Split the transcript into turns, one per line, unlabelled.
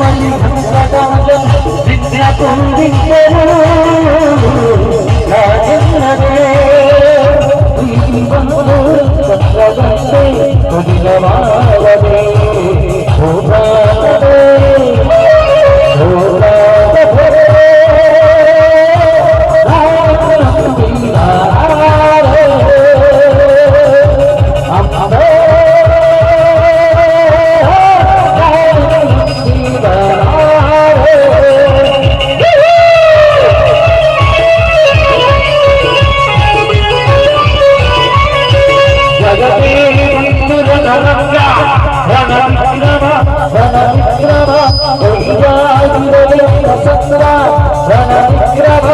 మంది సంస్కృతం విద్య పొందించను రాజన్నదే రణవిక్రమ